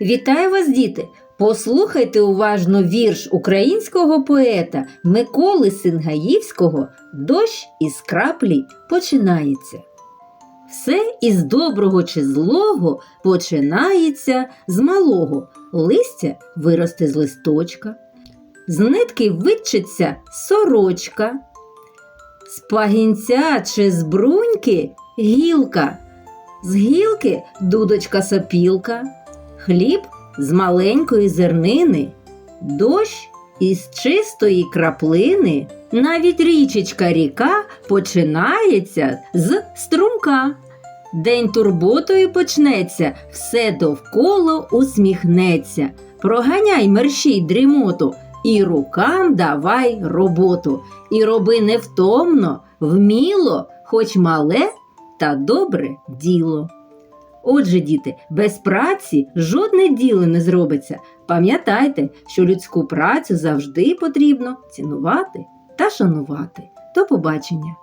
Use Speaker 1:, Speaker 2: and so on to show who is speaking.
Speaker 1: Вітаю вас, діти! Послухайте уважно вірш українського поета Миколи Сингаївського Дощ із краплі починається. Все із доброго чи злого починається з малого. Листя виросте з листочка, з нитки витчиться сорочка, з пагінця чи з бруньки гілка, з гілки дудочка сопілка, хліб з маленької зернини, дощ із чистої краплини, навіть річечка ріка починається з струмка. День турботою почнеться, все довкола усміхнеться. Проганяй мерщій дрімоту, і рукам давай роботу. І роби невтомно, вміло, хоч мале та добре діло. Отже, діти, без праці жодне діло не зробиться. Пам'ятайте, що людську працю завжди потрібно цінувати та шанувати. До побачення!